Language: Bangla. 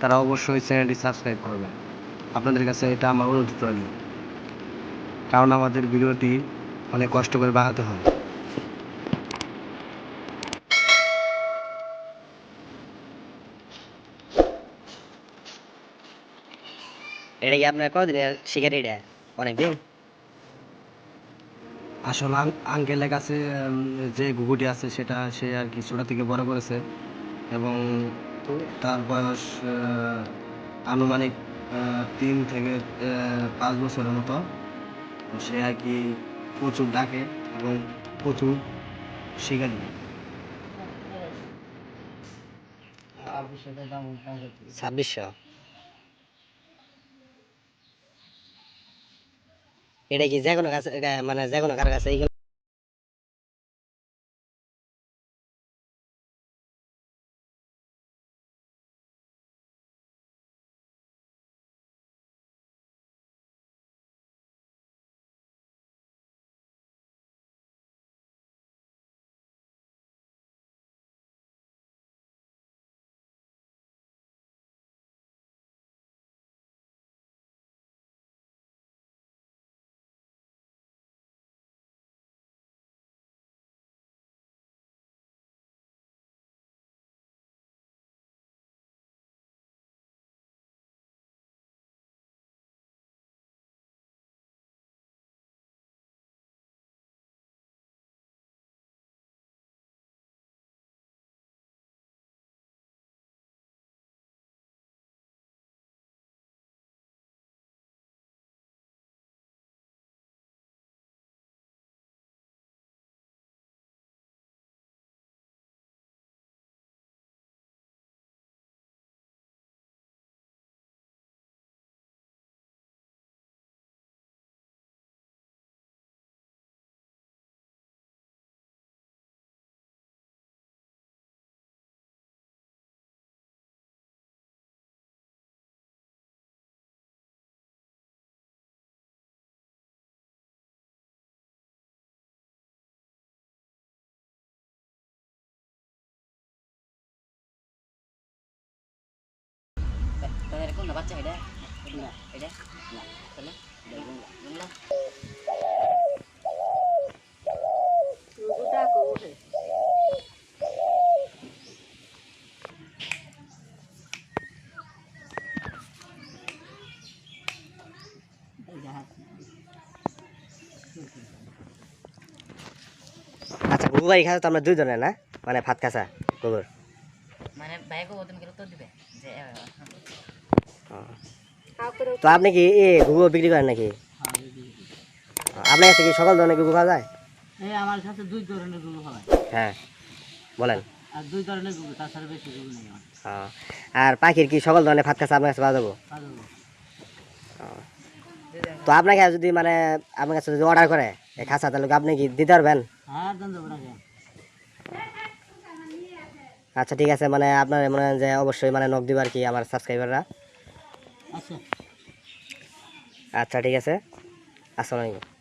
তারা অবশ্যই চ্যানেলটি সাবস্ক্রাইব করবেন আপনাদের কাছে এটা আমার অনুরোধ রইল। কারণ আমাদের ভিডিওটি অনেক কষ্ট করে বানাতে হয়। এটা কি আপনার এটা? অনেকদিন? আসলে আঙ্কেলের কাছে যে ঘুঘুটি আছে সেটা সে আর কি ছোটো থেকে বড় করেছে। এবং তার বয়স আহ, আনুমানিক আহ, তিন থেকে পাঁচ বছরের মতো। সে আর কি প্রচুর ডাকে এবং প্রচুর শিকারি। ছাব্বিশশো এটা কি যে কোনো কাছে এটা মানে যে কোনো কারও কাছে তোদের কোন বাচ্চা না তাহলে আচ্ছা গুগু বাড়ি খাসা তো আমরা দুই না? মানে ভাত খাসা গুগুর মানে বাইকও ওদের গেলে তো দিবে, যে তো আপনি কি এ গুগু বিক্রি করেন নাকি? আপনার কাছে কি সকল ধরনের গুগু পাওয়া যায়? আমার কাছে দুই ধরনেরগুলো হয় হ্যাঁ বলেন। আর দুই ধরনেরগুলো তাছাড়া বেশি গুলো নেই। আর পাখির কি সকল ধরনের ভাত খাসা আপনার কাছে পাওয়া যাব? তো আপনাকে যদি মানে আপনার কাছে যদি অর্ডার করে এই খাসা তাহলে আপনি কি দিতে পারবেন? হ্যাঁ আচ্ছা ঠিক আছে মানে আপনার মনে হয় যে অবশ্যই মানে নক দিবার কি আমার সাবস্ক্রাইবাররা আচ্ছা ঠিক আছে। আসসালামু আলাইকুম।